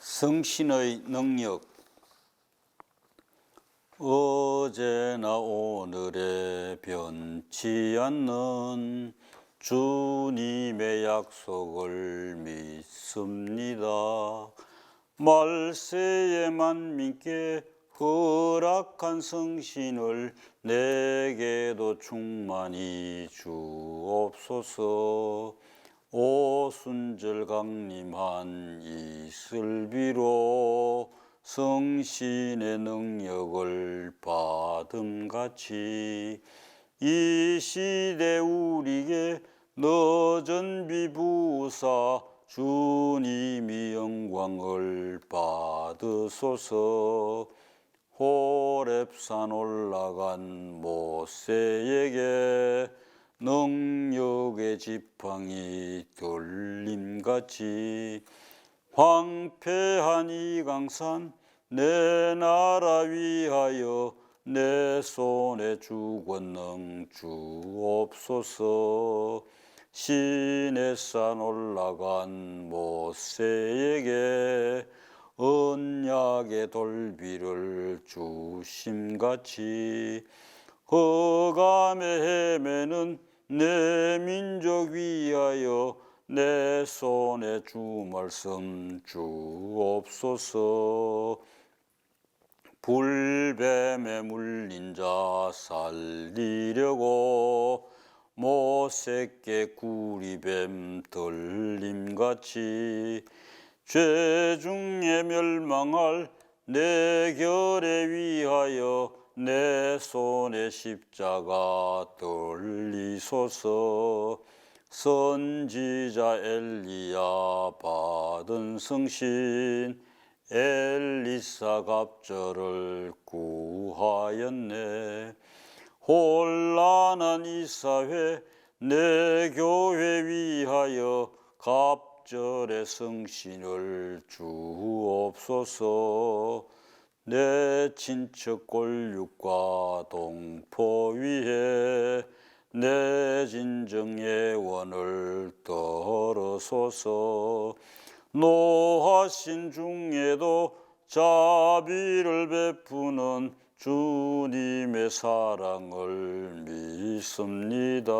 성신의 능력 어제나 오늘에 변치 않는 주님의 약속을 믿습니다. 말세에 만민께 허락한 성신을 내게도 충만히 주옵소서. 오순절 강림한 이슬비로 성신의 능력을 받음 같이 이 시대 우리에게 너전 비 부사 주님이 영광을 받으소서. 호랩산 올라간 모세에게 능력의 지팡이 들림같이 황폐한 이 강산 내 나라 위하여 내 손에 주권능 주옵소서. 신의 산 올라간 모세에게 언약의 돌비를 주심같이 허감에 헤매는 내 민족 위하여 내 손에 주 말씀 주옵소서. 불뱀에 물린 자 살리려고 모세께 구리뱀 들림같이 죄 중에 멸망할 내 결에 위하여 내 손에 십자가 들 리소서 선지자 엘리야 받은 성신 엘리사 갑절을 구하였네. 혼란한 이 사회 내 교회 위하여 갑절의 성신을 주옵소서. 내 친척 골육과 동포 위에 내 진정 예원을 떨어소서 노하신 중에도 자비를 베푸는 주님의 사랑을 믿습니다.